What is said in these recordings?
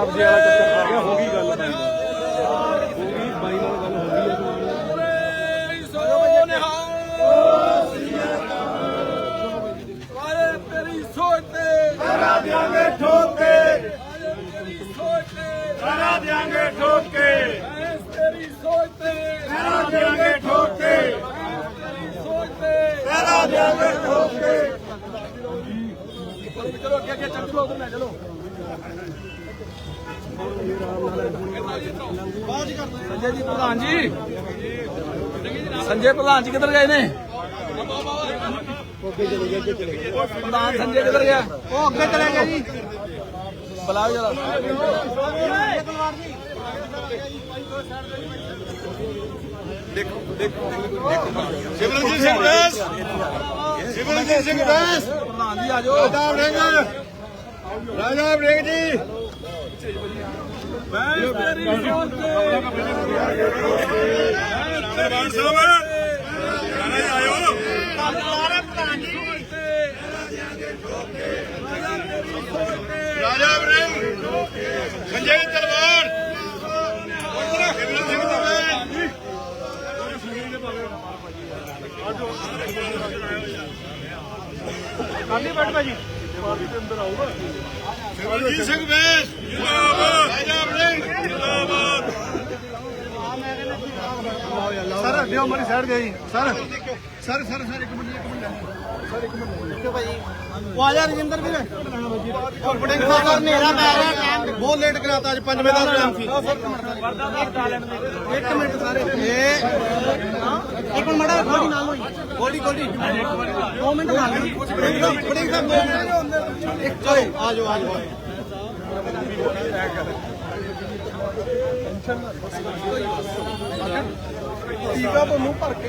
ਕਬਜ਼ੇ ਵਾਲਾ ਚੱਕਰ ਆ ਗਿਆ ਹੋ ਗਈ ਗੱਲ ਬਾਈ ਨਾਲ ਹੋ ਗਈ ਬਾਈ ਨਾਲ ਗੱਲ ਹੋ ਗਈ ਹੈ ਕਰਾ ਦਿਆਂਗੇ ਠੋਕ। ਕਰਾ ਦਿਆਂਗੇ ਠੋਕ ਐਸ ਤੇਰੀ ਸੋਚ ਤੇ ਕਰਾ ਦਿਆਂਗੇ ਠੋਕ ਕਰਾ ਦਿਆਂਗੇ ਠੋਕ ਚਲੋ ਅੱਗੇ ਅੱਗੇ ਚੱਲ ਉਧਰ ਲੈ ਚਲੋ। ਸੰਜੇ ਜੀ ਪ੍ਰਧਾਨ ਜੀ ਸੰਜੇ ਪ੍ਰਧਾਨ ਜੀ ਕਿੱਧਰ ਗਏ ਨੇ? ਪ੍ਰਧਾਨ ਸੰਜੇ ਕਿੱਧਰ ਗਿਆ? ਉਹ ਅੱਗੇ ਚਲੇ ਗਿਆ ਜੀ। ਬੁਲਾਓ ਜਰਾ। ਸਿਮਰਨਜੀਤ ਸਿੰਘ ਬੈਸ ਸਿਮਰਨਜੀਤ ਸਿੰਘ ਬੈਸ ਪ੍ਰਧਾਨ ਜੀ ਆ ਜਾਓ। ਰਾਜਾ ਵੜਿੰਗ ਰਾਜਾ ਵੜਿੰਗ ਜੀ। ਮੈਂ ਤੇਰੀ ਸੋਚ ਤੇ। ਸਰਪੰਚ ਸਾਹਿਬ ਰਾਣਾ ਜੀ ਆਇਓ। ਰਾਜਾ ਵੜਿੰਗ ਸੰਜੇ ਤਲਵਾਰ। ਸਿਮਰਨ ਸਿੰਘ ਤਲਵਾਰ ਸਿੰਘ ਬੈਸ ਜਿੰਦਾਬਾਦ। ਸਰ ਦਿਓ ਮਾਰੀ ਸਾਈਡ ਦੇ ਜੀ ਸਰ। ਸਰ ਸਰ ਸਰ ਇੱਕ ਮਿੰਟ ਇੱਕ ਮਿੰਟ। ਉਹ ਆ ਜਾ ਰਜਿੰਦਰ ਵੀਰ। ਉਹ ਬੜਿੰਗ ਸਾਹਿਬ ਹਨੇਰਾ ਪੈ ਰਿਹਾ ਟਾਈਮ ਬਹੁਤ ਲੇਟ ਕਰਾਤਾ ਅੱਜ 5 ਵਜੇ ਦਾ ਟਾਈਮ ਸੀ। ਇੱਕ ਮਿੰਟ ਸਾਰੇ। ਇਹ ਇੱਕ ਮਿੰਟ ਮੜਾ ਗੋਲੀ ਨਾਲ ਹੋਈ। ਗੋਲੀ ਗੋਲੀ। 2 ਮਿੰਟ ਨਾਲ। ਬੜਿੰਗ ਸਾਹਿਬ ਬੜਿੰਗ ਸਾਹਿਬ ਦੋ ਮਿੰਟ। ਇੱਕ, ਚਲੋ ਆ ਜਾਓ ਆ ਜਾਓ ਟੀਕਾ ਤੋਂ ਮੂੰਹ ਭਰ ਕੇ।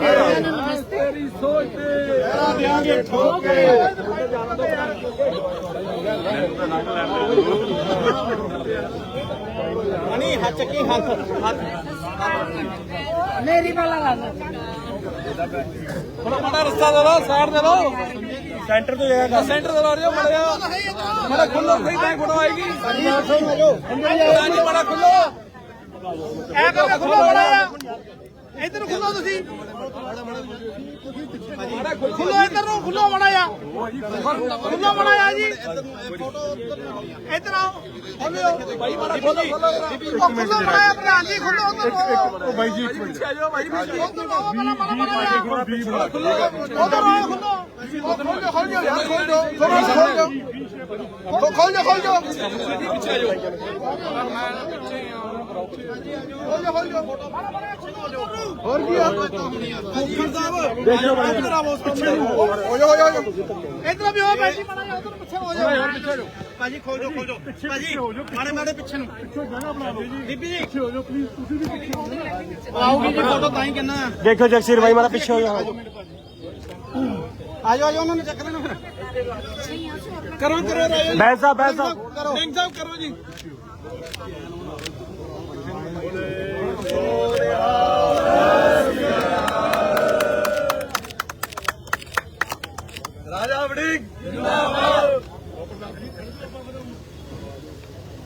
ਕਰਾ ਦਿਆਂਗੇ ਠੋਕ ਕੇ ਨਹੀਂ ਹੱਥ ਚੱਕੀ ਹੱਥ ਹੱਥ। ਮੇਰੀ ਵਾਲਾ ਲਾ ਥੋੜਾ ਮਾੜਾ ਰਸਤਾ ਦੇ ਦਿਓ ਸਾਈਡ ਦੇ ਦਿਓ। ਸੈਂਟਰ ਤੋਂ ਜਾਏਗਾ ਸੈਂਟਰ ਦੇ ਲੋ ਮੜਿਆ ਮੜਾ ਖੁੱਲੋ ਸਹੀ ਤਾਂ ਫੋਟੋ ਆਏਗੀ ਪ੍ਰਧਾਨ ਜੀ। ਮੜਾ ਖੁੱਲੋ ਐ ਕਰਕੇ ਖੁੱਲੋ ਬੜਾ ਆ ਇੱਧਰ ਖੁੱਲੋ ਤੁਸੀਂ। ਖੁੱਲੋ ਇੱਧਰ ਨੂੰ ਖੁੱਲੋ ਬੜਾ ਆ ਖੁੱਲੋ ਬੜਾ ਆ ਜੀ। ਇੱਧਰ ਆਓ। ਖੁੱਲੋ। ਭਾਈ ਮੜਾ ਖੁੱਲੋ ਖੁੱਲੋ ਬੜਾ ਆ ਪ੍ਰਧਾਨ ਜੀ ਖੁੱਲੋ ਉੱਧਰ ਨੂੰ ਉਹ ਬਾਈ ਜੀ ਇੱਕ ਮਿੰਟ। ਪਿੱਛੇ ਆ ਜਾਓ ਭਾਈ ਪਿੱਛੇ ਉੱਧਰ ਆਓ ਬੜਾ ਬੜਾ ਬੜਾ ਆ ਖੁੱਲੋ। ਖੋਲ ਜਾ ਯਾਰ ਖੋਲ। ਜਾ ਖੋਲ ਜਾ ਖੋਲ। ਜਾ ਖੋਲ ਜਾ ਪਿੱਛੇ ਆ ਜਾਓ ਜਾ ਖੋਲ। ਜਾ ਹੋਰ ਕੀ ਆ ਫੁੱਫੜ ਸਾਹਿਬ ਦੇਖੋ ਬਾਈ ਇੱਧਰ ਆਵੋ ਪਿੱਛੇ ਨੂੰ ਹੋ ਜਾ ਹੋ ਜਾ ਹੋ ਜਾ ਇੱਧਰ ਵੀ ਹੋ ਭਾਜੀ ਮਾੜਾ ਜਿਹਾ ਉਧਰ ਪਿੱਛੇ ਹੋ ਜਾ ਭਾਜੀ ਖੋਲ ਜਾ ਖੋਲ ਜਾ ਭਾਜੀ ਮਾੜੇ ਮਾੜੇ ਪਿੱਛੇ ਨੂੰ ਪਿੱਛੇ ਜਗ੍ਹਾ ਬਣਾ ਲਓ ਜੀ ਬੀਬੀ ਜੀ ਪਿੱਛੇ ਹੋ ਜਾਓ ਪਲੀਜ਼ ਤੁਸੀਂ ਵੀ ਪਿੱਛੇ ਹੋ ਜਾਓ ਆਉਗੀ ਜੀ ਫੋਟੋ ਤਾਂ ਹੀ ਕਹਿੰਦਾ ਦੇਖੋ ਜਗਸੀਰ ਭਾਈ ਮਾਰਾ ਪਿੱਛੇ ਹੋ ਜਾਓ ਆ ਜਾਓ ਆ ਜਾਓ ਉਹਨਾਂ ਨੇ ਚੱਕ ਲੈਣਾ ਫਿਰ। ਕਰੋ ਕਰੋ ਬੈਸ ਬੈਸ ਕਰੋ ਸਿੰਘ ਸਾਹਿਬ ਕਰੋ ਜੀ। ਰਾਜਾ ਵੜਿੰਗ।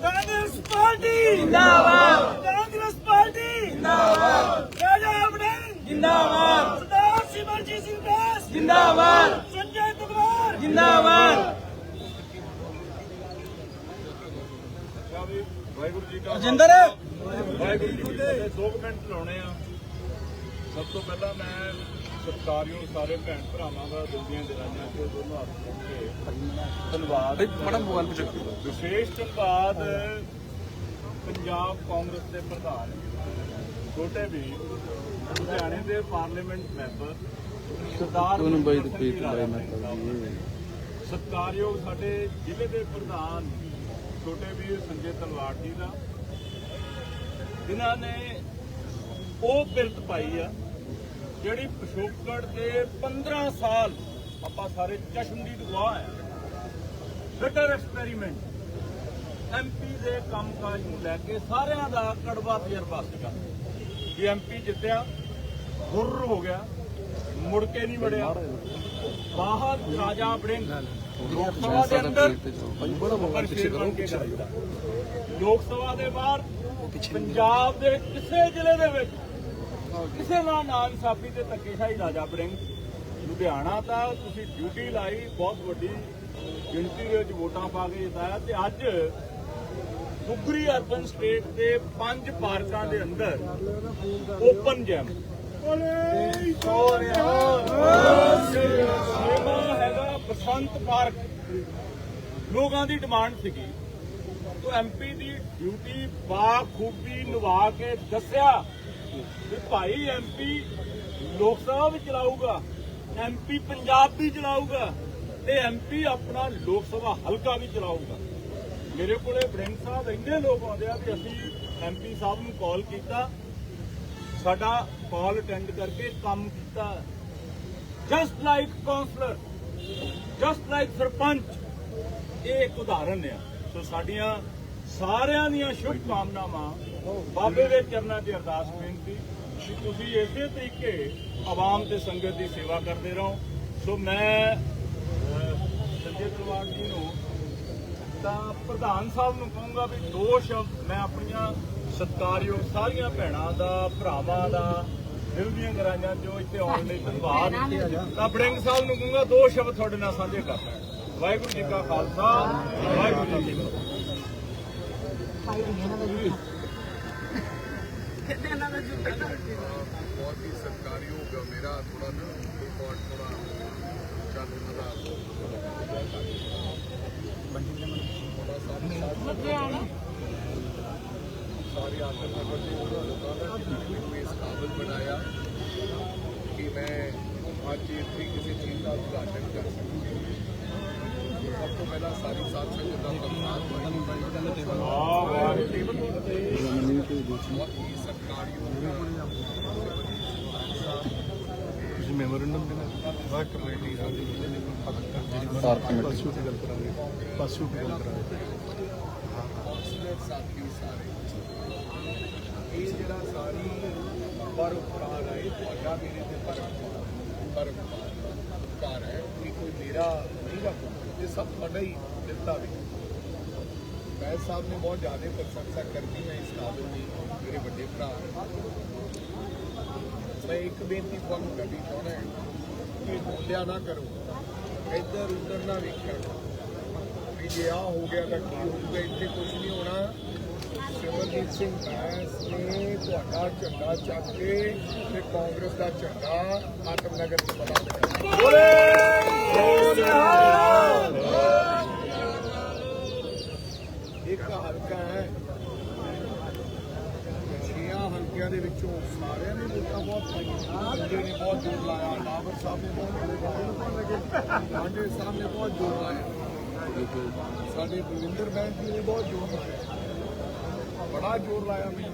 ਕਾਂਗਰਸ ਪਾਰਟੀ। ਜਿੰਦਾਬਾਦ ਕਾਂਗਰਸ ਪਾਰਟੀ। ਜਿੰਦਾਬਾਦ ਰਾਜਾ ਆਪਣੇ ਜਿੰਦਾਬਾਦ ਸਰਦਾਰ ਸਿਮਰਜੀਤ ਸਿੰਘ ਦਾਸ। ਜਿੰਦਾਬਾਦ ਸੰਜੇ ਤਗਵਾਰ ਜਿੰਦਾਬਾਦ। ਵਾਹਿਗੁਰੂ ਜੀ ਕਾ ਜਿੰਦਰ ਵਾਹਿਗੁਰੂ ਜੀ ਕੀ ਫਤਿਹ ਦੋ ਮਿੰਟ ਲਾਉਣੇ ਆ। ਸਭ ਤੋਂ ਪਹਿਲਾਂ ਮੈਂ ਸਤਿਕਾਰਯੋਗ ਸਾਰੇ ਭੈਣ ਭਰਾਵਾਂ ਦਾ ਦਿਲ ਦੀਆਂ ਗਹਿਰਾਈਆਂ ਤੋਂ ਦੋਨੋਂ ਹੱਥ ਜੋੜ ਕੇ ਧੰਨਵਾਦ ਮੋਬਾਈਲ ਵਿਸ਼ੇਸ਼ ਧੰਨਵਾਦ ਪੰਜਾਬ ਕਾਂਗਰਸ ਦੇ ਪ੍ਰਧਾਨ ਛੋਟੇ ਵੀ ਲੁਧਿਆਣੇ ਦੇ ਪਾਰਲੀਮੈਂਟ ਮੈਂਬਰ ਸਰਦਾਰ ਦੇ ਬਾਈ ਸਤਿਕਾਰਯੋਗ ਸਾਡੇ ਜ਼ਿਲ੍ਹੇ ਦੇ ਪ੍ਰਧਾਨ ਛੋਟੇ ਵੀਰ ਸੰਜੇ ਤਲਵਾੜ ਜੀ ਦਾ ਜਿਨ੍ਹਾਂ ਨੇ ਉਹ ਬਿਰਤ ਪਾਈ ਆ ਜਿਹੜੀ ਪਿਛੋਕੜ ਦੇ 15 ਸਾਲ ਆਪਾਂ ਸਾਰੇ ਚਸ਼ਮਦੀਦ ਗਵਾਹ ਆ ਬਿਟਰ ਐਕਸਪੈਰੀਮੈਂਟ ਐਮਪੀ ਦੇ ਕੰਮਕਾਜ ਨੂੰ ਲੈ ਕੇ ਸਾਰਿਆਂ ਦਾ ਕੜਵਾ ਤਜਰਬਾ ਸੀਗਾ। ਜੇ ਐਮਪੀ ਜਿੱਤਿਆ ਹੁਰ ਹੋ ਗਿਆ ਮੁੜ ਕੇ ਨਹੀਂ ਵੜਿਆ। ਬਾਹਰ ਰਾਜਾ ਬੜਿੰਗ ਲੋਕ ਸਭਾ ਦੇ ਅੰਦਰ ਕੇ। ਲੋਕ ਸਭਾ ਦੇ ਬਾਹਰ ਪੰਜਾਬ ਦੇ ਕਿਸੇ ਜ਼ਿਲ੍ਹੇ ਦੇ ਵਿੱਚ ਕਿਸੇ ਨਾਲ ਨਾ ਇਨਸਾਫੀ ਤੇ ਧੱਕੇਸ਼ਾਹੀ ਰਾਜਾ ਬੜਿੰਗ। ਲੁਧਿਆਣਾ ਤਾਂ ਤੁਸੀਂ ਡਿਊਟੀ ਲਾਈ, ਬਹੁਤ ਵੱਡੀ ਗਿਣਤੀ ਦੇ ਵਿੱਚ ਵੋਟਾਂ ਪਾ ਕੇ ਜਿਤਾਇਆ ਤੇ ਅੱਜ ਦੁਗਰੀ ਅਰਬਨ ਸਟੇਟ ਦੇ ਪੰਜ ਪਾਰਕਾਂ ਦੇ ਅੰਦਰ ਓਪਨ ਜੈਮ ਹੈਗਾ ਬਸੰਤ ਪਾਰਕ। ਲੋਕਾਂ ਦੀ ਡਿਮਾਂਡ ਸੀਗੀ। ਤੋ ਐਮਪੀ ਦੀ ਡਿਊਟੀ ਬਾਖੂਬੀ ਨਿਭਾ ਕੇ ਦੱਸਿਆ ਕਿ ਭਾਈ ਐਮਪੀ ਲੋਕ ਸਭਾ ਵੀ ਚਲਾਊਗਾ ਐਮਪੀ ਪੰਜਾਬ ਵੀ ਚਲਾਊਗਾ ਤੇ ਐਮਪੀ ਆਪਣਾ ਲੋਕ ਸਭਾ ਹਲਕਾ ਵੀ ਚਲਾਊਗਾ। ਮੇਰੇ ਕੋਲੇ ਬ੍ਰਿੰਗ ਸਾਹਿਬ ਇੰਨੇ ਲੋਕ ਆਉਂਦੇ ਆ ਵੀ ਅਸੀਂ ਐਮਪੀ ਸਾਹਿਬ ਨੂੰ ਕਾਲ ਕੀਤਾ, ਸਾਡਾ ਕਾਲ ਅਟੈਂਡ ਕਰਕੇ ਕੰਮ ਕੀਤਾ। Just like councillor just like sarpanch, ਇਹ ਇੱਕ ਉਦਾਹਰਨ ਆ। ਸੋ ਸਾਡੀਆਂ ਸਾਰਿਆਂ ਦੀਆਂ ਸ਼ੁਭ ਕਾਮਨਾਵਾਂ। ਬਾਬੇ ਦੇ ਚਰਨਾਂ 'ਚ ਅਰਦਾਸ ਬੇਨਤੀ। ਕਿ ਤੁਸੀਂ ਇਸੇ ਤਰੀਕੇ ਆਵਾਮ ਤੇ ਸੰਗਤ ਦੀ ਸੇਵਾ ਕਰਦੇ ਰਹੋ। ਸੋ ਮੈਂ ਸੰਜੇ ਤਲਵਾੜ ਜੀ ਨੂੰ ਤਾਂ ਪ੍ਰਧਾਨ ਸਾਹਿਬ ਨੂੰ ਕਹੂੰਗਾ ਵੀ ਦੋ ਸ਼ਬਦ ਮੈਂ ਆਪਣੀਆਂ ਸਤਿਕਾਰਯੋਗ ਸਾਰੀਆਂ ਭੈਣਾਂ ਦਾ, ਭਰਾਵਾਂ ਦਾ, ਦਿਲ ਦੀਆਂ ਗਰਾਈਆਂ ਜੋ ਇੱਥੇ ਆਉਣ ਲਈ ਧੰਨਵਾਦ ਤਾਂ ਬੜਿੰਗ ਸਾਹਿਬ ਨੂੰ ਕਹੂੰਗਾ ਦੋ ਸ਼ਬਦ ਤੁਹਾਡੇ ਨਾਲ ਸਾਂਝੇ ਕਰਨਾ ਵਾਹਿਗੁਰੂ ਜੀ ਕਾ ਖਾਲਸਾ, ਵਾਹਿਗੁਰੂ ਜੀ ਕੀ ਫਤਿਹ। ਬਹੁਤ ਹੀ ਸਰਕਾਰੀ ਹੋਗਾ ਮੇਰਾ ਥੋੜਾ ਨਾ ਰਿਕਾਰਡ ਥੋੜਾ ਚੱਲ ਰਿਹਾ ਥੋੜਾ ਸਾਹਮਣੇ ਸਾਰੀ ਆਦਰ ਨਗਰ ਦੇ ਲੋਕਾਂ ਦਾ ਜਿਨ੍ਹਾਂ ਨੇ ਮੈਨੂੰ ਇਸ ਕਾਬਲ ਬਣਾਇਆ ਕਿ ਮੈਂ ਅੱਜ ਇੱਥੇ ਕਿਸੇ ਚੀਜ਼ ਦਾ ਉਦਘਾਟਨ ਕਰ ਸਕਾਂ ਸਭ ਤੋਂ ਪਹਿਲਾਂ ਸਾਰੀ ਸਾਥ ਸੰਗਤ ਦਾ ਧੰਨਵਾਦ ਵਾਹ ਵਾਹ ਬਹੁਤ ਹੀ ਸਰਕਾਰੀ ਹੋਗਾ ਤੁਸੀਂ ਮੈਮੋਰੈਂਡਮ ਦੇ ਨਾਲ ਵਾਹ ਕਮੇਟੀ ਸਾਡੀ ਸਾਰ ਕਮੇਟੀ ਸੁਣ ਗੱਲ ਕਰਾਂਗੇ ਪਾਸੂ ਗੱਲ ਕਰਾਂਗੇ ਕਾਉਂਸਲਰ ਸਾਥੀ ਸਾਰੇ ਇਹ ਜਿਹੜਾ ਸਾਰੀ ਪਰਉਪਕਾਰ ਹੈ ਇਹ ਤੁਹਾਡਾ ਮੇਰੇ ਤੇ ਪਰਉਪਕਾਰ ਪਰਉਪਕਾਰ ਹੈ ਇਹ ਕੋਈ ਮੇਰਾ ਨਹੀਂ ਦਾ ਇਹ ਸਭ ਤੁਹਾਡਾ ਹੀ ਦਿੱਤਾ ਵੀ। ਮੈਂ ਸਾਹਿਬ ਨੇ ਬਹੁਤ ਜ਼ਿਆਦਾ ਪ੍ਰਸ਼ੰਸਾ ਕਰਦੀ ਮੈਂ ਇਸ ਕਾਬਲ ਦੀ, ਮੇਰੇ ਵੱਡੇ ਭਰਾ। ਮੈਂ ਇੱਕ ਬੇਨਤੀ ਤੁਹਾਨੂੰ ਕਰਨੀ ਚਾਹੁੰਦਾ ਹਾਂ ਕਿ ਬੋਲਿਆ ਨਾ ਕਰੋ, ਇੱਧਰ ਉੱਧਰ ਨਾ ਵੇਖਿਆ ਵੀ ਜੇ ਆ ਹੋ ਗਿਆ ਤਾਂ ਕੀ ਹੋਊਗਾ, ਇੱਥੇ ਕੁਝ ਨਹੀਂ ਹੋਣਾ। ਸਿਮਰਜੀਤ ਸਿੰਘ ਬੈਂਸ ਨੇ ਤੁਹਾਡਾ ਝੰਡਾ ਚੱਕ ਕੇ ਤੇ ਕਾਂਗਰਸ ਦਾ ਝੰਡਾ ਆਤਮਨਗਰ ਚ ਬਣਾ ਦਿੱਤਾ। ਇੱਕ ਹਲਕਾ ਹੈ ਛੀਆਂ ਹਲਕਿਆਂ ਦੇ ਵਿੱਚੋਂ ਸਾਰਿਆਂ ਨੇ ਵੋਟਾਂ ਬਹੁਤ ਪਾਈਆਂ ਸੰਜੇ ਨੇ ਬਹੁਤ ਜ਼ੋਰ ਲਾਇਆ ਬਾਬਰ ਸਾਹਿਬ ਨੇ ਬਹੁਤ ਪਾਂਡੇ ਸਾਹਿਬ ਨੇ ਬਹੁਤ ਜ਼ੋਰ ਲਾਇਆ। ਸਾਡੇ ਬਲਵਿੰਦਰ ਬੈਂਕ ਜੀ ਨੇ ਬਹੁਤ ਜ਼ੋਰ ਲਾਇਆ। ਬੜਾ ਜ਼ੋਰ ਲਾਇਆ ਵੀ।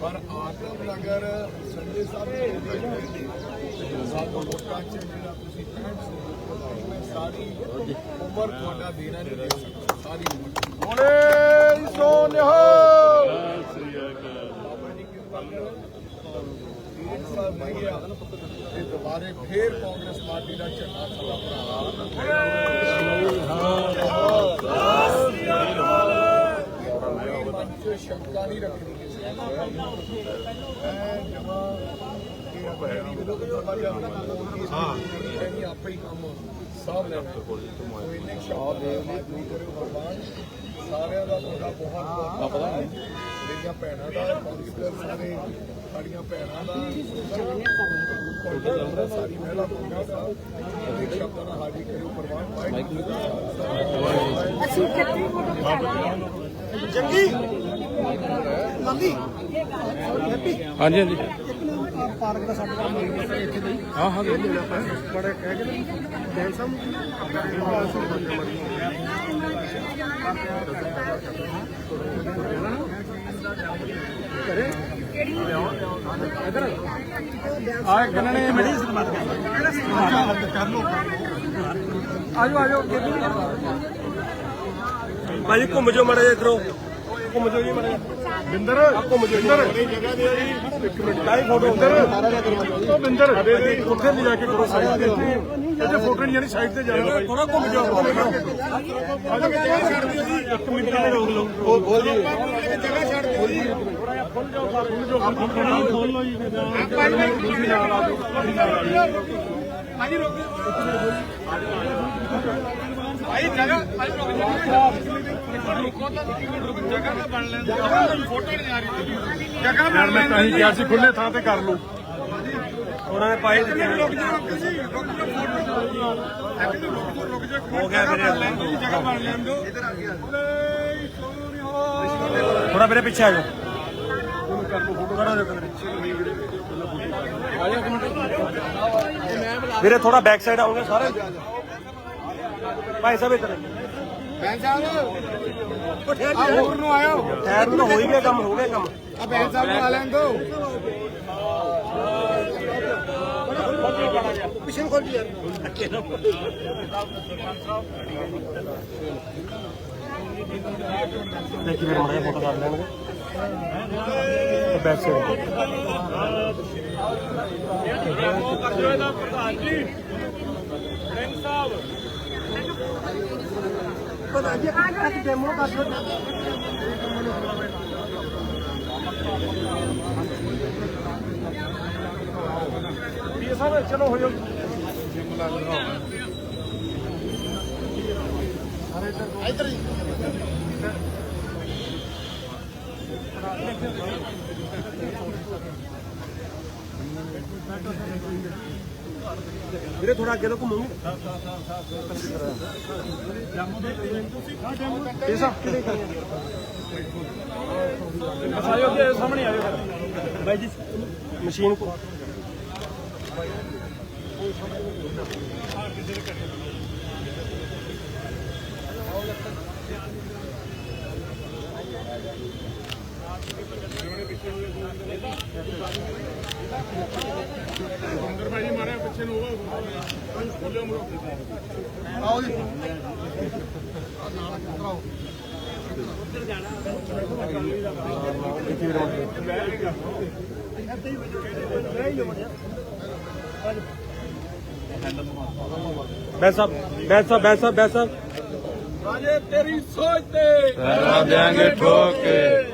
ਪਰ ਆਤਮ ਨਗਰ ਸੰਜੇ ਸਾਹਿਬ ਨੇ ਸਾਨੂੰ ਵੋਟਾਂ ਚ ਜਿਹੜਾ ਤੁਸੀਂ 65 ਸਾਰੀ ਉਮਰ ਤੁਹਾਡਾ ਦੇਣਾ ਨਹੀਂ ਸਾਰੀ ਉਮਰ। ਬੋਲੇ ਸੋ ਨਿਹਾਲ ਬਾਬਾ ਜੀ ਕਿਰਪਾ ਕਰੋ ਇੱਕ ਨਹੀਂ ਗਿਆ ਤੇ ਦੁਬਾਰੇ ਫੇਰ ਕਾਂਗਰਸ ਪਾਰਟੀ ਦਾ ਝੰਡਾ ਸਾਡਾ ਭਰਾ ਸ਼ੰਕਾ ਨਹੀਂ ਰੱਖਣੀ ਕਿਸੇ ਮੈਂ ਜਮਾ ਹੀ ਕੰਮ ਸਭ ਲੈਣਾ ਸਾਰਿਆਂ ਦਾ ਤੁਹਾਡਾ ਬਹੁਤ ਬਹੁਤ ਧੰਨਵਾਦ। ਮੇਰੀਆਂ ਭੈਣਾਂ ਦਾ ਕਾਉਂਸਲਰ ਸਾਰੇ ਸਾਡੀਆਂ ਭੈਣਾਂ ਦਾ ਤੁਹਾਡਾ ਸਾਰੀ ਮਹਿਲਾ ਪੂਰਾ ਦਾ ਇੱਕ ਸ਼ਬਦਾਂ ਨਾਲ ਹਾਜ਼ਰੀ ਕਰਿਓ ਪ੍ਰਵਾਨ ਵਾਹਿਗੁਰੂ ਜੀ ਕਾ ਖਾਲਸਾ। ਜੰਗੀ ਲਾਲੀ ਹਾਂਜੀ ਹਾਂਜੀ। ਪਾਰਕ ਦਾ ਸਾਡੇ ਇੱਥੇ ਦੇ ਹਾਂ। ਹਾਂ ਦੇ ਦੇਣਾ ਆਪਾਂ ਬੜਾ ਕਹਿ ਕੇ ਨਾ ਬੈਂਕ ਆ ਕਿੰਨੇ ਨੇ ਮੇਰੀ ਸਨਮਾਤ ਕਰ ਲੋ ਆਜੋ ਆਜੋ ਭਾਜੀ ਘੁੰਮ ਜਾਓ ਮੜਾ ਇਧਰੋਂ। ਘੁੰਮ ਜਾਓ ਜੀ ਮੜਾ ਬਿੰਦਰ ਘੁੰਮ ਜੋ ਬਿੰਦਰ। ਜਗ੍ਹਾ ਦੇ ਜੀ ਇੱਕ ਮਿੰਟ। ਲਾਈ ਫੋਟੋ ਬਿੰਦਰ। ਉਹ ਬਿੰਦਰ। ਉੱਥੇ ਲੈ ਜਾ ਕੇ ਕਰੋ ਸਾਈਡ ਤੇ ਇੱਥੇ ਫੋਟੋ ਨਹੀਂ ਜਾਣੀ ਸਾਈਡ ਤੇ ਜਾਣਾ ਥੋੜਾ ਘੁੰਮ ਜਾਓ ਇੱਕ ਮਿੰਟ ਰੋਕ ਲਓ। ਉਹ ਬੋਲ ਜੀ। ਜਗ੍ਹਾ ਛੱਡ ਦਿਓ। ਖੁੱਲ ਜਾਓ ਖੁੱਲ ਜਾਓ ਖੁੱਲ ਲਓ ਜੀ ਤੁਸੀਂ ਨਾਲ ਆ ਜਾਓ ਹਾਂਜੀ ਰੋਕ ਭਾਈ ਜਗ੍ਹਾ ਭਾਈ ਰੁਕ ਜਗ੍ਹਾ ਤਾਂ ਬਣ ਲੈਂਦੇ ਫੋਟੋ ਨਹੀਂ ਆ ਰਹੀ ਜਗ੍ਹਾ ਬਣ ਮੈਂ ਤਾਂ ਹੀ ਕਿਹਾ ਸੀ ਖੁੱਲੇ ਥਾਂ ਤੇ ਕਰ ਲਓ। ਉਹਨਾਂ ਨੇ ਪਾਈ ਦਿੱਤੀ। ਰੁਕ ਜਾ ਰੁਕ ਜੀ ਰੁਕ ਜਾ ਫੋਟੋ ਰੁਕ ਜਾ ਹੋ ਗਿਆ ਮੇਰੇ ਜਗ੍ਹਾ ਬਣ ਲੈਣ ਦਿਓ ਥੋੜਾ ਮੇਰੇ ਪਿੱਛੇ ਆ ਜਾਓ। ਕਰੋ ਦੇ ਵੀਰੇ ਥੋੜਾ ਬੈਕ ਸਾਈਡ ਆਉਂਗੇ ਸਾਰੇ? ਭਾਈ ਸਾਹਿਬ ਇੱਧਰ ਬੈਂਕ ਸਾਹਿਬ ਆ। ਹੋਰ ਨੂੰ ਆਇਓ। ਟਾਇਰ ਨੂੰ ਤਾਂ ਹੋ ਹੀ ਗਿਆ ਕੰਮ ਹੋ ਗਿਆ ਕੰਮ। ਆ ਬੈਂਕ ਸਾਹਿਬ ਨੂੰ ਆ ਲੈਣ ਦਿਓ। ਪਿਛੇ ਖੋਲ ਜੀ ਯਾਰ। ਦੇਖੀ ਵੀਰੇ ਮੜਾ ਫੋਟੋ ਕਰ ਲੈਣਗੇ। ਬੈਕ ਸਾਈਡ ਪ੍ਰਧਾਨ ਜੀ ਸਿੰਘ ਸਾਹਿਬ ਪਤਾ ਜੀ ਅੱਜ ਡੈਮੋ ਕਰ ਲਓ ਪੀਏ ਸਾਹਿਬ ਚਲੋ ਹੋ ਜਾਓ ਵੀਰੇ ਥੋੜਾ ਅੱਗੇ ਤੋਂ ਘੁੰਮੋਗੇ ਇਹ ਸਭ ਆਇਓ ਅੱਗੇ ਸਾਹਮਣੇ ਆਇਓ ਫਿਰ। ਬਾਈ ਜੀ ਮਸ਼ੀਨ ਕੋ ਅੰਦਰ ਭਾਈ ਮਾਰਿਆ ਪਿੱਛੇ ਨੂੰ ਉਹ ਖੋਲਿਓ ਮੁਰੋ ਆਓ ਜੀ ਬੈਂ ਸਾਹਿਬ ਬੈਂ ਸਾਹਿਬ ਬੈਂ ਸਾਹਿਬ ਬੈਂ ਸਾਹਿਬ। ਰਾਜੇ ਤੇਰੀ ਸੋਚ ਤੇ। ਪਹਿਰਾ ਦੇਾਂਗੇ ਠੋਕ ਕੇ। ਰਾਜੇ ਤੇਰੀ ਸੋਚ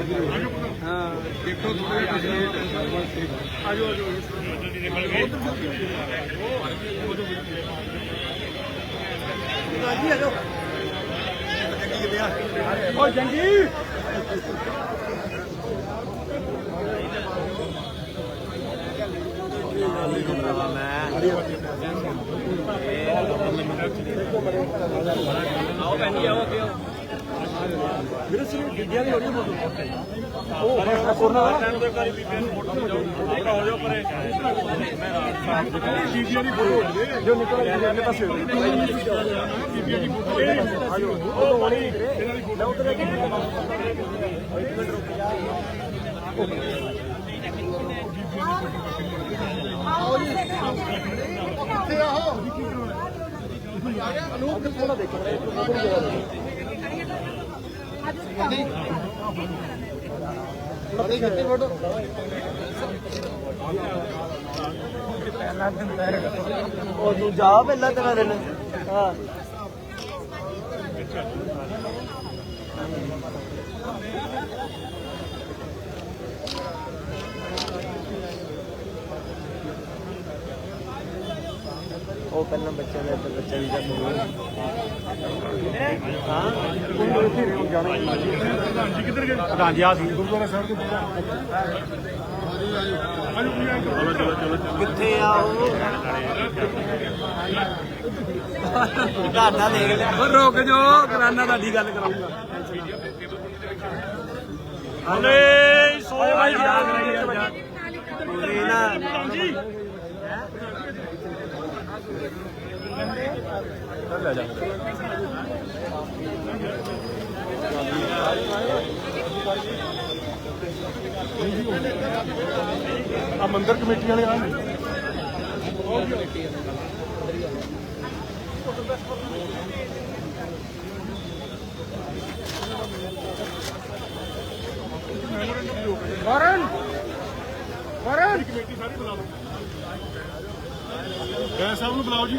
ਠੋਕ ਕੇ ਭੈਣ ਸਾਹਿਬ ਤੇਰੀ ਸੋਚ ਤੇ ਪਰ ਸਾਰੀਆਂ ਮਸ਼ੀਨਾਂ ਦੇਖੋ ਥੋੜਾ ਜਿਹਾ ਆਜੋ ਓ ਜੰਗੀ ਆਓ ਭੈਣੀ ਆਓ ਅੱਗੇ ਆਓ ਵੀਰੇ ਸਿਰ ਗਿੱਡੀਆਂ ਦੀ ਰਹੀ ਫੋਟੋ ਉਹ ਕੋਰਨਾ ਦਾ ਨੂੰ ਇੱਕ ਵਾਰੀ ਬੀਬੀ ਨੂੰ ਥੋੜਾ ਹੋ ਜਾਓ ਪਰੇ। ਬੀਬੀਆਂ ਦੀ ਫੋਟੋ ਜੇ ਜੋ ਨਿਕਲ ਅਗਲੇ ਪਾਸੇ ਬੀਬੀਆਂ ਦੀ ਫੋਟੋ ਆਜੋ ਉਹ ਹੋਣੀ ਇਹਨਾਂ ਦੀ ਫੋਟੋ। ਉਧਰ ਉਹ ਤੂੰ ਜਾ ਪਹਿਲਾਂ ਤੇਰਾ ਦਿਨ। ਹਾਂ। ਉਹ ਪਹਿਲਾਂ ਬੱਚਾ ਦਾ ਤੇ ਬੱਚਾ ਵੀ ਦਾ ਜੀ ਕਿੱਧਰ ਗਏ ਰਾਂਝਾ ਸੀ। ਗੁਰਦੁਆਰਾ ਸਾਹਿਬ ਦੇ ਚਲੋ ਚਲੋ ਚਲੋ ਕਿੱਥੇ ਆ ਉਹ? ਘਾਟਾ ਦੇਖ ਲਿਆ। ਉਹ ਰੁਕ ਜੋ ਕਰਾਨਾ ਤੁਹਾਡੀ ਗੱਲ ਕਰਾਉਂਗਾ। ਹਲੇ ਸੋ ਭਾਈ ਇਹ ਨਾ ਆ ਮੰਦਿਰ ਕਮੇਟੀ ਵਾਲੇ ਆਣਗੇ ਵਰਨ। ਵਰਨ। ਕਮੇਟੀ ਸਾਰੀ ਬੁਲਾ ਲਓ ਬੈਂ ਸਾਹਿਬ ਨੂੰ ਬੁਲਾਓ ਜੀ।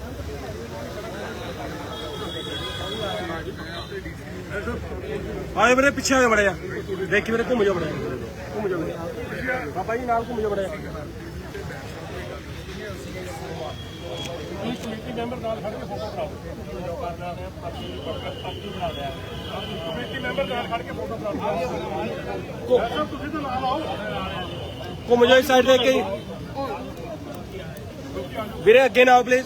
ਆਏ ਮੇਰੇ ਪਿੱਛੇ ਆ ਬੜਿਆ ਦੇਖੀ ਮੇਰੇ ਘੁੰਮ ਜਾ ਬੜਿਆ ਘੁੰਮ ਜਾ ਬੜਿਆ ਬਾਬਾ ਜੀ ਨਾਲ ਘੁੰਮ ਜਾ ਬੜਿਆ ਕਮੇਟੀ ਮੈਂਬਰ ਨਾਲ ਖੜ ਕੇ ਫੋਟੋ ਕਰਾਓ ਜੋ ਕਰਦਾ ਹੈ ਪਰਚੀ ਪਰਚੀ ਬਣਾ ਲਿਆ ਕਮੇਟੀ ਮੈਂਬਰ ਨਾਲ ਖੜ ਕੇ ਫੋਟੋ ਕਰਾਓ ਤੁਸੀਂ ਤਾਂ ਨਾਲ ਆਓ ਘੁੰਮ ਜਾਓ ਇਸ ਸਾਈਡ ਤੇ ਕੇ ਵੀਰੇ, ਅੱਗੇ ਨਾ ਆਓ ਪਲੀਜ਼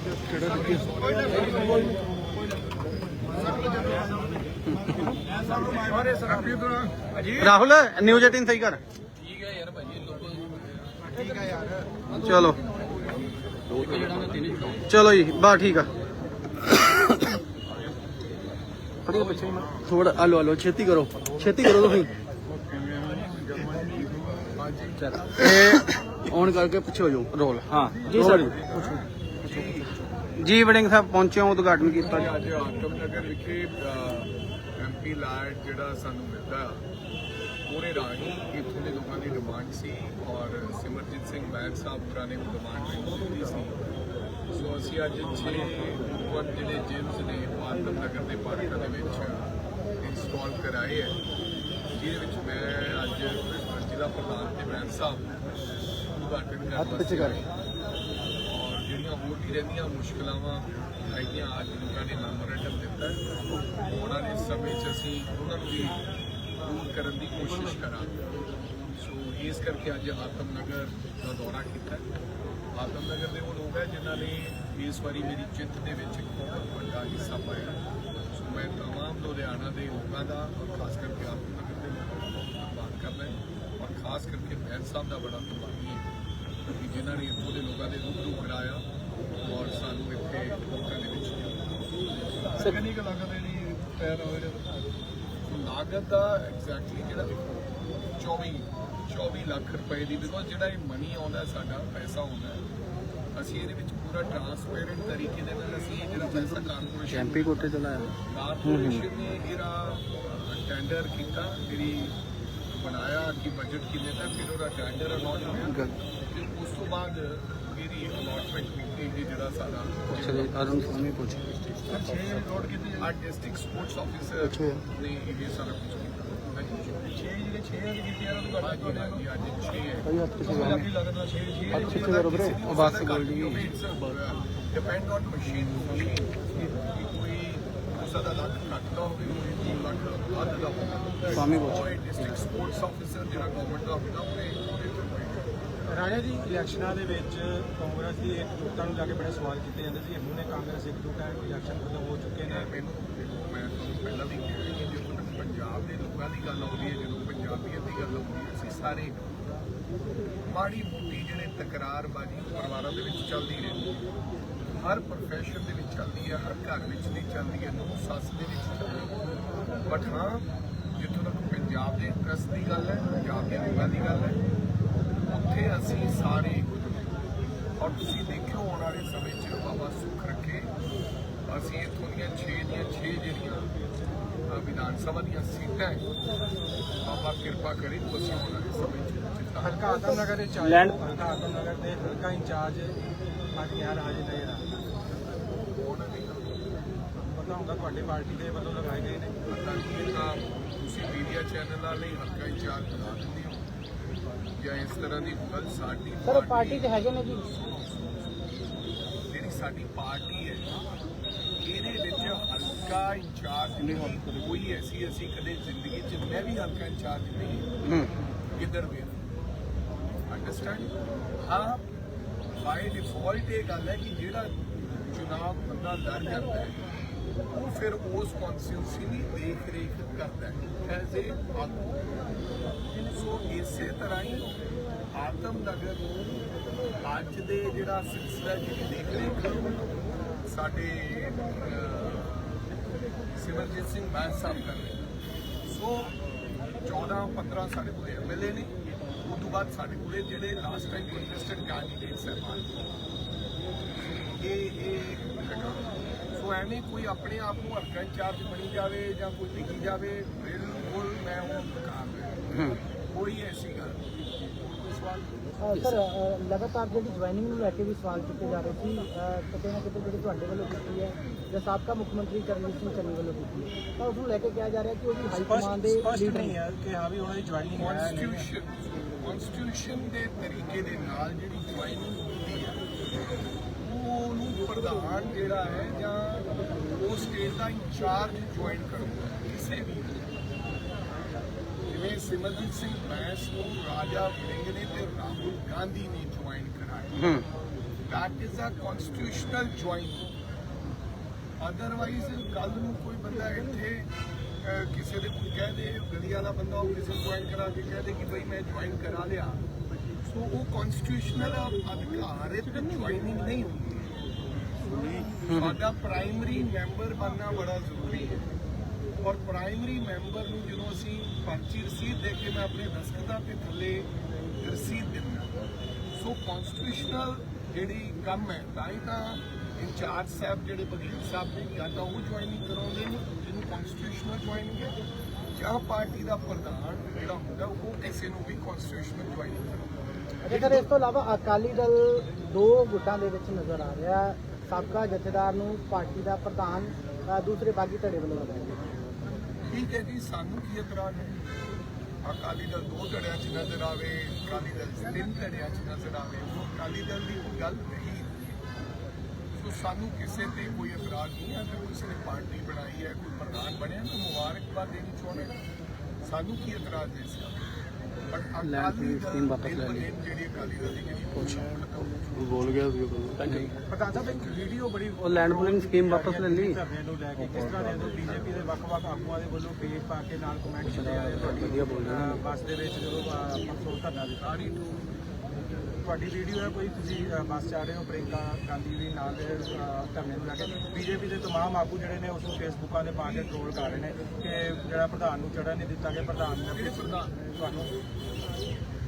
राहुल न्यूज़ एटीन सही कर। चलो। चलो जी बा ठीक है। थोड़ा आलो आलो छेती करो। छेती करो तुम। ऑन करके पिछे हो जाओ। रोल हाँ जी सर। ਜੀ ਵੜਿੰਗ ਸਾਹਿਬ ਪਹੁੰਚੇ ਹੋ ਉਦਘਾਟਨ ਕੀਤਾ ਜੀ ਅੱਜ ਆਤਮ ਨਗਰ ਵਿਖੇ ਐਮਪੀ ਲਾਟ ਜਿਹੜਾ ਸਾਨੂੰ ਮਿਲਦਾ ਉਹਦੇ ਰਾਹੀਂ ਇੱਥੋਂ ਦੇ ਲੋਕਾਂ ਦੀ ਡਿਮਾਂਡ ਸੀ ਔਰ ਸਿਮਰਜੀਤ ਸਿੰਘ ਬੈਗ ਸਾਹਿਬ ਹੋਰਾਂ ਨੇ ਡਿਮਾਂਡ ਕੀਤੀ ਸੀ। ਸੋ ਅਸੀਂ ਅੱਜ 6 ਉੱਪਰ ਜਿਹੜੇ ਜਿਮਸ ਨੇ ਆਤਮ ਨਗਰ ਦੇ ਪਾਰਕਾਂ ਦੇ ਵਿੱਚ ਇੰਸਟਾਲ ਕਰਾਏ ਹੈ। ਜਿਹਦੇ ਵਿੱਚ ਮੈਂ ਅੱਜ ਜ਼ਿਲ੍ਹਾ ਪ੍ਰਧਾਨ ਤੇ ਬੈਂਸ ਸਾਹਿਬ ਉਦਘਾਟਨ ਕਰਨ ਵਾਸਤੇ ਜਿਹੜੀਆਂ ਰਹਿੰਦੀਆਂ, ਮੁਸ਼ਕਲਾਵਾਂ ਹੈਗੀਆਂ, ਅੱਜ ਲੋਕਾਂ ਨੇ ਮੈਮੋਰੈਂਡਮ ਦਿੱਤਾ ਉਹਨਾਂ ਦੇ ਸਮੇਂ 'ਚ ਅਸੀਂ ਉਹਨਾਂ ਨੂੰ ਵੀ ਦੂਰ ਕਰਨ ਦੀ ਕੋਸ਼ਿਸ਼ ਕਰਾਂਗੇ। ਸੋ ਇਸ ਕਰਕੇ ਅੱਜ ਆਤਮ ਨਗਰ ਦਾ ਦੌਰਾ ਕੀਤਾ ਆਤਮ ਨਗਰ ਦੇ ਉਹ ਲੋਕ ਹੈ ਜਿਨ੍ਹਾਂ ਨੇ ਇਸ ਵਾਰੀ ਮੇਰੀ ਜਿੱਤ ਦੇ ਵਿੱਚ ਇੱਕ ਬਹੁਤ ਵੱਡਾ ਹਿੱਸਾ ਪਾਇਆ ਸੋ ਮੈਂ ਤਮਾਮ ਲੁਧਿਆਣਾ ਦੇ ਲੋਕਾਂ ਦਾ ਔਰ ਖਾਸ ਕਰਕੇ ਆਤਮ ਨਗਰ ਦੇ ਲੋਕਾਂ ਦਾ ਬਹੁਤ ਧੰਨਵਾਦ ਕਰਦਾ ਹਾਂ। ਔਰ ਖਾਸ ਕਰਕੇ ਬੈਂਸ ਸਾਹਿਬ ਦਾ ਬੜਾ ਧੰਨਵਾਦੀ ਹਾਂ ਕਿ ਜਿਨ੍ਹਾਂ ਨੇ ਇੱਥੋਂ ਦੇ ਲੋਕਾਂ ਦੇ ਰੂਬਰੂ ਕਰਾਇਆ। ਔਰ ਸਾਨੂੰ ਇੱਥੇ ਲੋਕਾਂ ਦੇ ਵਿੱਚ ਕੁ ਲਾਗਤ ਜਿਹੜੀ ਤਿਆਰ ਹੋਏ ਲਾਗਤ ਦਾ ਐਗਜ਼ੈਕਟਲੀ ਜਿਹੜਾ ਦੇਖੋ 24 24 ਲੱਖ ਰੁਪਏ ਦੀ ਬਿਕੋਜ਼ ਜਿਹੜਾ ਇਹ ਮਨੀ ਆਉਂਦਾ ਸਾਡਾ ਪੈਸਾ ਆਉਂਦਾ ਅਸੀਂ ਇਹਦੇ ਵਿੱਚ ਪੂਰਾ ਟਰਾਂਸਪੇਰੈਂਟ ਤਰੀਕੇ ਦੇ ਨਾਲ ਅਸੀਂ ਜਿਹੜਾ ਪੈਸਾ ਕਾਰਪੋਰੇਸ਼ਨ ਐਮਪੀ ਕੋਟੇ ਤੋਂ ਲਾਇਆ ਕਾਰਪੋਰੇਸ਼ਨ ਨੇ ਇਹਦਾ ਟੈਂਡਰ ਕੀਤਾ ਜਿਹੜੀ ਬਣਾਇਆ ਕਿ ਬਜਟ ਕਿੰਨੇ ਦਾ ਫਿਰ ਉਹਦਾ ਟੈਂਡਰ ਅਲਾਟ ਹੋਇਆ। ਤੇ ਉਸ ਤੋਂ ਬਾਅਦ ਇਹਦੀ ਅਲਾਟਮੈਂਟ ਕੀਤੀ ਇਹ ਜਿਹੜਾ ਸਾਡਾ ਚਲੇ ਅਰੁਣ ਸਵਾਮੀ ਪੁੱਛ ਆ ਡਿਸਟ੍ਰਿਕਟ ਸਪੋਰਟਸ ਆਫੀਸਰ ਨੇ ਇਹ ਸਾਰਾ ਕੁਝ ਕੀਤਾ। 6 ਜਿਹੜੇ 6 ਆ ਕੀਤੇ ਆ ਉਹ ਘੱਟ ਹੋ ਜਾਣਗੇ ਅੱਜ 6 ਹੈ। ਭਾਈ ਹੱਥ ਪਿੱਛੇ ਕਰੋ ਲੱਗੀ ਲੱਗਦਾ? 6 6 ਹੱਥ ਪਿੱਛੇ ਕਰੋ ਵੀਰੇ ਉਹ ਬਸ ਬੋਲ ਜੀ ਡਿਪੈਂਡ ਔਨ ਮਸ਼ੀਨ ਕੋਈ ਸਾਡਾ ਲੱਖ ਘੱਟ ਦਾ ਹੋਵੇ ਕੋਈ ਲੱਖ ਵੱਧ ਦਾ ਹੋਵੇ। ਸਵਾਮੀ ਪੁੱਛ ਉਹ ਡਿਸਟ੍ਰਿਕਟ ਸਪੋਰਟਸ ਆਫੀਸਰ ਜਿਹੜਾ ਗਵਰਨਮੈਂਟ ਦਾ ਹੁੰਦਾ ਉਹਨੇ ਰਾਜਾ ਜੀ, ਇਲੈਕਸ਼ਨਾਂ ਦੇ ਵਿੱਚ ਕਾਂਗਰਸ ਦੀ ਇੱਕਜੁੱਟਤਾ ਨੂੰ ਲੈ ਕੇ ਬੜੇ ਸਵਾਲ ਕੀਤੇ ਜਾਂਦੇ ਸੀ। ਹੁਣ ਕਾਂਗਰਸ ਇੱਕ ਇੱਕਜੁੱਟ ਹੈ ਇਲੈਕਸ਼ਨ ਖਤਮ ਹੋ ਚੁੱਕੇ ਨੇ। ਮੈਨੂੰ ਮੈਂ ਤੁਹਾਨੂੰ ਪਹਿਲਾਂ ਵੀ ਕਿਹਾ ਕਿ ਜਦੋਂ ਤੱਕ ਪੰਜਾਬ ਦੇ ਲੋਕਾਂ ਦੀ ਗੱਲ ਆਉਂਦੀ ਹੈ, ਜਦੋਂ ਪੰਜਾਬੀਅਤ ਦੀ ਗੱਲ ਆਉਂਦੀ ਹੈ, ਅਸੀਂ ਸਾਰੇ ਮਾੜੀ ਮੋਟੀ ਜਿਹੜੇ ਤਕਰਾਰਬਾਜ਼ੀ ਪਰਿਵਾਰਾਂ ਦੇ ਵਿੱਚ ਚੱਲਦੀ ਰਹਿੰਦੀ ਹੈ, ਹਰ profession ਦੇ ਵਿੱਚ ਚੱਲਦੀ ਹੈ, ਹਰ ਘਰ ਵਿੱਚ ਨਹੀਂ ਚੱਲਦੀ ਹੈ, ਨੂੰ ਸੱਸ ਦੇ ਵਿੱਚ ਚੱਲਦੀ ਹੈ। ਬਟ ਹਾਂ, ਜਿੱਥੋਂ ਤੱਕ ਪੰਜਾਬ ਦੇ ਇੰਟਰਸਟ ਦੀ ਗੱਲ ਹੈ, ਪੰਜਾਬ ਦੇ ਲੋਕਾਂ ਦੀ ਗੱਲ ਹੈ ਉੱਥੇ ਅਸੀਂ ਸਾਰੇ ਔਰ ਤੁਸੀਂ ਦੇਖਿਓ ਆਉਣ ਵਾਲੇ ਸਮੇਂ 'ਚ ਬਾਬਾ ਸੁੱਖ ਰੱਖੇ। ਅਸੀਂ ਇੱਥੋਂ ਦੀਆਂ 6 ਦੀਆਂ 6 ਜਿਹੜੀਆਂ ਵਿਧਾਨ ਸਭਾ ਦੀਆਂ ਸੀਟਾਂ ਹੈ ਬਾਬਾ ਕਿਰਪਾ ਕਰੇ ਤਾਂ ਅਸੀਂ ਆਉਣ ਵਾਲੇ ਸਮੇਂ 'ਚ। ਹਲਕਾ ਆਤਮ ਨਗਰ ਦੇ ਚਾਹੇ ਹਲਕਾ ਆਤਮ ਨਗਰ ਦੇ ਹਲਕਾ ਇੰਚਾਰਜ ਅੱਜ ਗਿਆ ਰਾਜ ਨਗਰ ਆ। ਉਹਨਾਂ ਦੀ ਪਤਾ ਹੋਊਗਾ ਤੁਹਾਡੀ ਪਾਰਟੀ ਦੇ ਵੱਲੋਂ ਲਗਾਏ ਗਏ ਨੇ। ਪਤਾ ਨਹੀਂ ਤਾਂ ਤੁਸੀਂ ਮੀਡੀਆ ਚੈਨਲਾਂ ਲਈ ਹਲਕਾ ਇੰਚਾਰਜ ਬਣਾ ਦਿੰਦੇ ਹੋ। ਜਾਂ ਇਸ ਤਰ੍ਹਾਂ ਦੀ ਗੱਲ ਸਾਡੀ ਸਰ ਪਾਰਟੀ 'ਚ ਹੈਗੇ ਨੇ ਜੀ। ਜਿਹੜੀ ਸਾਡੀ ਪਾਰਟੀ ਹੈ ਇਹਦੇ ਵਿੱਚ ਹਲਕਾ ਇੰਚਾਰਜ ਨਹੀਂ ਕੋਈ ਐਸੀ ਅਸੀਂ ਕਦੇ ਜ਼ਿੰਦਗੀ 'ਚ ਮੈਂ ਵੀ ਹਲਕਾ ਇੰਚਾਰਜ ਨਹੀਂ ਕਿੱਧਰ ਵੀ ਅੰਡਰਸਟੈਂਡ ਹਾਂ ਬਾਈ ਡਿਫਾਲਟ ਇਹ ਗੱਲ ਹੈ ਕਿ ਜਿਹੜਾ ਚੁਣਾਵ ਬੰਦਾ ਲੜ ਜਾਂਦਾ ਹੈ ਉਹ ਫਿਰ ਉਸ ਕੌਂਸਟੀਟਿਊਂਸੀ ਦੀ ਦੇਖ ਰੇਖ ਕਰਦਾ ਹੈ। ਐਜ਼ ਏ ਆਗੂ ਸੋ ਇਸੇ ਤਰ੍ਹਾਂ ਹੀ ਆਤਮ ਨਗਰ ਨੂੰ ਅੱਜ ਦੇ ਜਿਹੜਾ ਸਿਲਸਿਲਾ ਜਿਹੜੀ ਦੇਖ ਰੇਖ ਸਾਡੇ ਸਿਮਰਜੀਤ ਸਿੰਘ ਮਾਨ ਸਾਹਿਬ ਕਰ ਰਹੇ ਸੋ 14 15 ਸਾਡੇ ਕੋਲ ਐਮਐਲਏ ਨੇ ਉਸ ਤੋਂ ਬਾਅਦ ਸਾਡੇ ਕੋਲ ਜਿਹੜੇ ਲਾਸਟ ਟਾਈਮ ਕੰਟੈਸਟਡ ਕੈਂਡੀਡੇਟਸ ਹੈ ਇਹ ਇਹ ਸੋ ਐਵੇਂ ਕੋਈ ਆਪਣੇ ਆਪ ਨੂੰ ਹਲਕਾ ਇੰਚਾਰਜ ਬਣੀ ਜਾਵੇ ਜਾਂ ਕੋਈ ਲਿਖੀ ਜਾਵੇ ਬਿਲਕੁਲ ਮੈਂ ਉਹ ਬਕਾਰ ਕੋਈ ਐਸੀ ਗੱਲ ਨਹੀਂ। ਕੋਈ ਸਵਾਲ ਨਹੀਂ। ਸਰ ਲਗਾਤਾਰ ਜਿਹੜੀ ਜੁਆਇਨਿੰਗ ਨੂੰ ਲੈ ਕੇ ਵੀ ਸਵਾਲ ਚੁੱਕੇ ਜਾ ਰਹੇ ਸੀ ਕਿਤੇ ਨਾ ਕਿਤੇ ਜਿਹੜੀ ਤੁਹਾਡੇ ਵੱਲੋਂ ਕੀਤੀ ਹੈ ਜਾਂ ਸਾਬਕਾ ਮੁੱਖ ਮੰਤਰੀ ਕਰਨਜੀਤ ਸਿੰਘ ਚੰਨੀ ਵੱਲੋਂ ਕੀਤੀ ਹੈ ਤਾਂ ਉਸ ਨੂੰ ਲੈ ਕੇ ਕਿਹਾ ਜਾ ਰਿਹਾ ਕਿ ਉਹ ਵੀ ਹਾਈ ਕਮਾਂਡ ਦੇ ਸਪਸ਼ਟ ਲੀਡਰ ਨਹੀਂ ਹੈ ਕਿ ਹਾਂ ਵੀ ਉਹਨਾਂ ਦੀ ਜੁਆਇਨਿੰਗ ਹੈ ਨਹੀਂ ਹੈ। ਕਨਸਟੀਟਿਊਸ਼ਨ ਕਨਸਟੀਟਿਊਸ਼ਨ ਦੇ ਤਰੀਕੇ ਦੇ ਨਾਲ ਜਿਹੜੀ ਜੁਆਇਨਿੰਗ ਹੁੰਦੀ ਹੈ ਉਹਨੂੰ ਪ੍ਰਧਾਨ ਜਿਹੜਾ ਹੈ ਜਾਂ ਉਹ ਸਟੇਟ ਦਾ ਇੰਚਾਰਜ ਜੁਆਇਨ ਕਰੂਗਾ ਕਿਸੇ ਵੀ ਜਿਵੇਂ ਸਿਮਰਜੀਤ ਸਿੰਘ ਬੈਂਸ ਨੂੰ ਰਾਜਾ ਵੜਿੰਗ ਨੇ ਤੇ ਰਾਹੁਲ ਗਾਂਧੀ ਨੇ ਜੁਆਇਨ ਕਰਾਇਆ। that is a constitutional joining otherwise ਕੱਲ ਨੂੰ ਕੋਈ ਬੰਦਾ ਇੱਥੇ ਕਿਸੇ ਦੇ ਕੋਈ ਕਹਿ ਦੇ ਗਲੀ ਵਾਲਾ ਬੰਦਾ ਉਹ ਕਿਸੇ ਨੂੰ ਜੁਆਇਨ ਕਰਾ ਕੇ ਕਹਿ ਦੇ ਕਿ ਬਈ ਮੈਂ ਜੁਆਇਨ ਕਰਾ ਲਿਆ। ਸੋ ਉਹ ਕਨਸਟੀਟਿਊਸ਼ਨਲ ਅਧਿਕਾਰ ਹੈ ਤੇ ਜੁਆਇਨਿੰਗ ਨਹੀਂ ਹੁੰਦੀ। ਸਾਡਾ ਪ੍ਰਾਇਮਰੀ ਮੈਂਬਰ ਬਣਨਾ ਬੜਾ ਜ਼ਰੂਰੀ ਹੈ। ਔਰ ਪ੍ਰਾਇਮਰੀ ਮੈਂਬਰ ਨੂੰ ਜਦੋਂ ਅਸੀਂ ਪਰਚੀ ਰਸੀਦ ਦੇ ਕੇ ਮੈਂ ਆਪਣੇ ਦਸਤਖਤਾਂ ਤੇ ਥੱਲੇ ਰਸੀਦ ਦਿੰਦਾ। ਸੋ ਕਨਸਟੀਟਿਊਸ਼ਨਲ ਜਿਹੜੀ ਕੰਮ ਹੈ, ਤਾਂ ਹੀ ਤਾਂ ਇੰਚਾਰਜ ਸਾਹਿਬ ਜਿਹੜੇ ਬਗੀਲ ਸਾਹਿਬ ਨੇ ਜਾਂ ਤਾਂ ਉਹ ਜੁਆਇਨਿੰਗ ਕਰਾਉਂਦੇ ਨੇ, ਜਿਹਨੂੰ ਕਨਸਟੀਟਿਊਸ਼ਨਲ ਜੁਆਇਨਿੰਗ ਹੈ, ਜਾਂ ਪਾਰਟੀ ਦਾ ਪ੍ਰਧਾਨ ਜਿਹੜਾ ਹੁੰਦਾ, ਉਹ ਕਿਸੇ ਨੂੰ ਵੀ ਕਨਸਟੀਟਿਊਸ਼ਨਲ ਜੁਆਇਨਿੰਗ ਕਰਾਉਂਦਾ। ਜੇਕਰ ਇਸ ਤੋਂ ਇਲਾਵਾ ਅਕਾਲੀ ਦਲ ਦੋ ਗੁੱਟਾਂ ਦੇ ਵਿੱਚ ਨਜ਼ਰ ਆ ਰਿਹਾ ਸਾਬਕਾ ਜਥੇਦਾਰ ਨੂੰ ਪਾਰਟੀ ਦਾ ਪ੍ਰਧਾਨ ਦੂਸਰੇ ਬਾਗੀ ਧੜੇ ਵੱਲੋਂ ਲਗਾਇਆ ਠੀਕ ਹੈ ਜੀ, ਸਾਨੂੰ ਕੀ ਇਤਰਾਜ਼ ਹੈ? ਅਕਾਲੀ ਦਲ ਦੋ ਧੜਿਆਂ 'ਚ ਨਜ਼ਰ ਆਵੇ, ਅਕਾਲੀ ਦਲ ਤਿੰਨ ਧੜਿਆਂ 'ਚ ਨਜ਼ਰ ਆਵੇ, ਉਹ ਅਕਾਲੀ ਦਲ ਦੀ ਗੱਲ ਨਹੀਂ। ਸੋ ਸਾਨੂੰ ਕਿਸੇ ਤੇ ਕੋਈ ਇਤਰਾਜ਼ ਨਹੀਂ ਹੈ ਅਗਰ ਕਿਸੇ ਨੇ ਪਾਰਟੀ ਬਣਾਈ ਹੈ, ਕੋਈ ਪ੍ਰਧਾਨ ਬਣਿਆ ਤਾਂ ਮੁਬਾਰਕਬਾਦ ਦੇਣੀ ਚਾਹੁੰਦੇ ਸਾਨੂੰ ਕੀ ਇਤਰਾਜ਼ ਹੈ ਇਸ ਗੱਲ ਬਟ ਅਕਾਲੀ ਦਲ ਵਾਪਸ ਲੈ ਲਈ। ਅਕਾਲੀ ਦਲ ਦੀ। ਜਿਹੜੀ ਕੋਸ਼ਿਸ਼ ਪ੍ਰਧਾਨ ਸਾਹਿਬ ਇੱਕ ਵੀਡੀਓ ਬੜੀ ਉਹ land pooling scheme ਵਾਪਸ ਲੈ ਲਈ। ਧਰਨੇ ਨੂੰ ਲੈ ਕੇ ਕਿਸ ਤਰ੍ਹਾਂ ਦੇ ਬੀਜੇਪੀ ਦੇ ਵੱਖ-ਵੱਖ ਆਗੂਆਂ ਦੇ ਵੱਲੋਂ ਪੇਜ ਪਾ ਕੇ ਨਾਲ ਕਮੈਂਟ ਛੱਡੇ ਆ ਰਹੇ ਤੁਹਾਡੀ ਵਧੀਆ ਬੋਲਦੇ ਬੱਸ ਦੇ ਵਿੱਚ ਜਦੋਂ ਪਰਸੋਂ ਧਰਨਾ ਦਿੱਤਾ। ਤੁਹਾਡੀ ਵੀਡੀਓ ਹੈ ਕੋਈ ਤੁਸੀਂ ਅਹ, ਬੱਸ ਚ ਆ ਰਹੇ ਹੋ ਪ੍ਰਿੰਕਾ ਗਾਂਧੀ ਵੀ ਨਾਲ ਦੇ ਅਹ, ਧਰਨੇ ਨੂੰ ਲੈ ਕੇ ਬੀਜੇਪੀ ਦੇ तमाम ਆਗੂ ਜਿਹੜੇ ਨੇ ਉਸ ਨੂੰ ਫੇਸਬੁੱਕਾਂ ਤੇ ਪਾ ਕੇ ਟ੍ਰੋਲ ਕਰ ਰਹੇ ਨੇ ਕਿ ਜਿਹੜਾ ਪ੍ਰਧਾਨ ਨੂੰ ਚੜ੍ਹਨ ਨਹੀਂ ਦਿੱਤਾ ਗਿਆ ਪ੍ਰਧਾਨ ਨੇ ਕਿਹੜੇ ਪ੍ਰਧਾਨ ਤੁਹਾਨੂੰ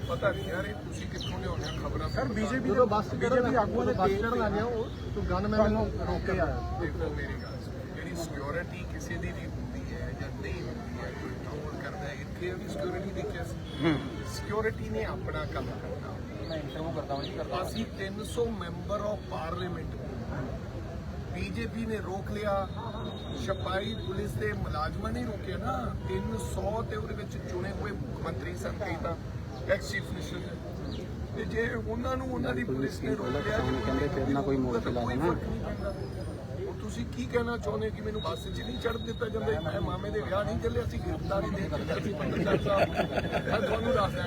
ਪਤਾ ਨਹੀਂ ਯਾਰ ਇਹ ਤੁਸੀਂ ਕਿੱਥੋਂ ਲਿਆਉਂਦੇ ਹੋ ਖਬਰਾਂ ਸਰ ਬੀਜੇਪੀ ਦੇ ਬੀਜੇਪੀ ਆਗੂਆਂ ਦੇ ਪੇਜ ਤੇ ਗਿਆ ਉਹ ਤੂੰ ਗਨ ਤੁਹਾਨੂੰ ਰੋਕ ਕੇ ਆਇਆ ਦੇਖੋ ਮੇਰੀ ਗੱਲ ਸੁਣੋ ਜਿਹੜੀ ਸਿਕਿਉਰਿਟੀ ਕਿਸੇ ਦੀ ਵੀ ਹੁੰਦੀ ਹੈ ਜਾਂ ਨਹੀਂ ਹੁੰਦੀ ਹੈ ਕੋਈ ਟੋਲ ਕਰਦਾ ਹੈ ਇੱਥੇ ਉਹਦੀ ਸਿਕਿਉਰਿਟੀ ਦੇਖਿਆ ਸੀ ਸਿਕਿਉਰਿਟੀ ਨੇ ਆਪਣਾ ਕੰਮ ਕਰਨਾ ਮੈਂ ਇੰਟਰਵਿਊ ਕਰਦਾ ਹਾਂ ਜੀ ਕਰਦਾ ਅਸੀਂ 300 ਮੈਂਬਰ ਆਫ ਪਾਰਲੀਮੈਂਟ ਬੀਜੇਪੀ ਨੇ ਰੋਕ ਲਿਆ। ਛਪਾਈ ਪੁਲਿਸ ਦੇ ਮੁਲਾਜ਼ਮਾਂ ਨੇ ਰੋਕਿਆ ਨਾ। 300 ਤੇ ਉਹਦੇ ਵਿੱਚ ਚੁਣੇ ਹੋਏ ਮੁੱਖ ਮੰਤਰੀ ਸਨ ਕਈ ਤਾਂ ਐਕਸ ਚੀਫ ਮਿਨਿਸਟਰ ਤੇ ਜੇ ਉਹਨਾਂ ਨੂੰ ਉਹਨਾਂ ਦੀ ਪੁਲਿਸ ਨੇ ਰੋਕ ਲਿਆ ਕਹਿੰਦੇ ਫਿਰ ਨਾ ਕੋਈ ਮੋੜ ਲਾ ਦੇਣਾ। ਤੁਸੀਂ ਕੀ ਕਹਿਣਾ ਚਾਹੁੰਦੇ ਕਿ ਮੈਨੂੰ ਬੱਸ 'ਚ ਨਹੀਂ ਚੜ੍ਹ ਦਿੱਤਾ ਜਾਂਦਾ? ਮੈਂ ਮਾਮੇ ਦੇ ਵਿਆਹ ਨਹੀਂ ਚੱਲਿਆ ਸੀ ਗ੍ਰਿਫਤਾਰੀ ਦੇ ਚੱਲਿਆ ਸੀ ਪੱਤਰਕਾਰ ਸਾਹਿਬ ਮੈਂ ਤੁਹਾਨੂੰ ਦੱਸਦਾ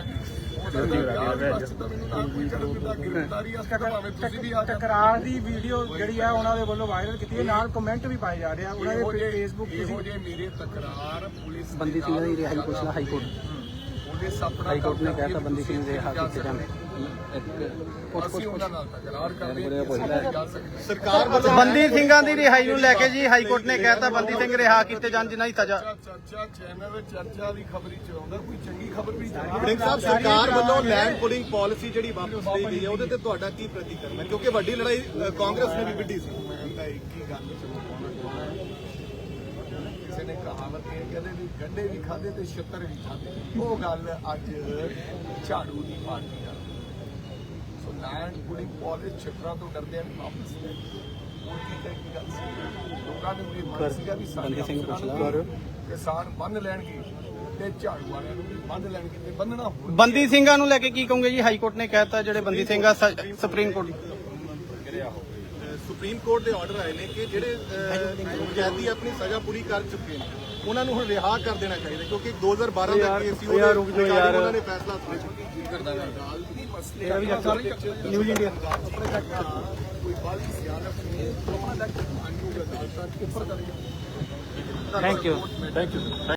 ਆ ਟਕਰਾਰ ਦੀ ਵੀਡੀਓ ਜਿਹੜੀ ਹੈ ਉਹਨਾਂ ਦੇ ਵੱਲੋਂ ਵਾਇਰਲ ਕੀਤੀ ਹੈ। ਨਾਲ ਕਮੈਂਟ ਵੀ ਪਾਏ ਜਾ ਰਹੇ ਆ। ਉਹਨਾਂ ਦੇ ਇਹੋ ਮੇਰੇ ਤਕਰਾਰ ਪੁਲਿਸ ਬੰਦੀ ਸਿੰਘ ਦੀ ਰਿਹਾਈ ਪੁੱਛਣਾ ਹਾਈ ਕੋਰਟ। ਪੁਲਿਸ ਆਪਣਾ ਹਾਈ ਕੋਰਟ ਨੇ ਕਹਿਤਾ ਬੰਦੀ ਸਿੰਘ ਦੇ ਹੱਕ ਕੀਤੇ ਜਾਣ ਅਸੀਂ ਉਹਨਾਂ ਨਾਲ ਤਕਰਾਰ ਕਰਦੇ ਹਾਂ ਕਿ ਅਸੀਂ ਨਹੀਂ ਕਰ ਸਕਦੇ ਬੰਦੀ ਸਿੰਘਾਂ ਦੀ ਰਿਹਾਈ ਨੂੰ ਲੈ ਕੇ ਜੀ ਹਾਈ ਕੋਰਟ ਨੇ ਕਹਿਤਾ ਬੰਦੀ ਸਿੰਘ ਰਿਹਾ ਕੀਤੇ ਜਾਣ ਜਿਨ੍ਹਾਂ ਦੀ ਸਜ਼ਾ। ਚਰਚਾ ਚਰਚਾ ਚੈਨਲ ਚਰਚਾ ਦੀ ਖਬਰੀ ਚਲਾਉਂਦਾ ਕੋਈ ਚੰਗੀ ਖਬਰ ਵੀ ਚਾਹੀਦੀ ਵੜਿੰਗ ਸਾਹਿਬ ਸਰਕਾਰ ਵੱਲੋਂ ਲੈਂਡ ਪੁਲਿੰਗ ਪਾਲਿਸੀ ਜਿਹੜੀ ਵਾਪਸ ਲਈ ਗਈ ਹੈ ਉਹਦੇ ਤੇ ਤੁਹਾਡਾ ਕੀ ਪ੍ਰਤੀਕਰਮ ਹੈ? ਕਿਉਂਕਿ ਵੱਡੀ ਲੜਾਈ ਕਾਂਗਰਸ ਨੇ ਵੀ ਵਿੱਢੀ ਸੀ। ਮੈਂ ਤਾਂ ਇੱਕ ਹੀ ਗੱਲ ਚਲਾਉਣਾ ਕਿਸੇ ਨੇ ਕਹਾਵਤ ਇਹ ਕਹਿੰਦੇ ਵੀ ਗੰਡੇ ਵੀ ਖਾਦੇ ਤੇ ਛਿੱਤਰ ਵੀ ਖਾਦੇ। ਉਹ ਗੱਲ ਅੱਜ ਝਾੜੂ ਦੀ ਪਾਰਟੀ ਲੈਂਡ ਪੁਲਿੰਗ ਪਾਲਿਸ ਛਿੱਤਰਾਂ ਤੋਂ ਡਰਦੇ ਹਨ ਵਾਪਸ ਲੈ ਲੋਕਾਂ ਨੂੰ ਇਹ ਮਨ ਸੀਗਾ ਵੀ ਸਾਡੇ ਸਿੰਘ ਕਿਸਾਨ ਬੰਨ ਲੈਣਗੇ ਤੇ ਝਾੜੂ ਵਾਲਿਆਂ ਨੂੰ ਵੀ ਬੰਨ ਲੈਣਗੇ ਤੇ ਬੰਨਣਾ ਹੋਰ ਬੰਦੀ ਸਿੰਘਾਂ ਨੂੰ ਲੈ ਕੇ ਕੀ ਕਹੋਗੇ ਜੀ? ਹਾਈ ਕੋਰਟ ਨੇ ਕਹਿਤਾ ਜਿਹੜੇ ਬੰਦੀ Singh supreme court uh, supreme court ਦੇ ਆਰਡਰ ਆਏ ਨੇ ਕਿ ਜਿਹੜੇ ਕੈਦੀ ਆਪਣੀ ਸਜ਼ਾ ਪੂਰੀ ਕਰ ਚੁੱਕੇ ਨੇ ਉਹਨਾਂ ਨੂੰ ਹੁਣ ਰਿਹਾ ਕਰ ਦੇਣਾ ਚਾਹੀਦਾ ਕਿਉਂਕਿ 2012 ਦਾ ਕੇਸ ਸੀ ਉਹਦੇ regarding ਉਹਨਾਂ ਨੇ ਫੈਸਲਾ ਸੁਣਿਆ ਨਿਊਜ਼ ਇੰਡੀਆ। ਕੋਈ ਬਾਲੀ ਸਿਆਣਪ ਨਹੀਂ ਆਪਣਾ ਦਾ ਕਾਨੂੰਨ ਅਦਾਲਤਾਂ ਉੱਪਰ ਕਰਕੇ ਥੈਂਕ ਯੂ ਥੈਂਕ ਯੂ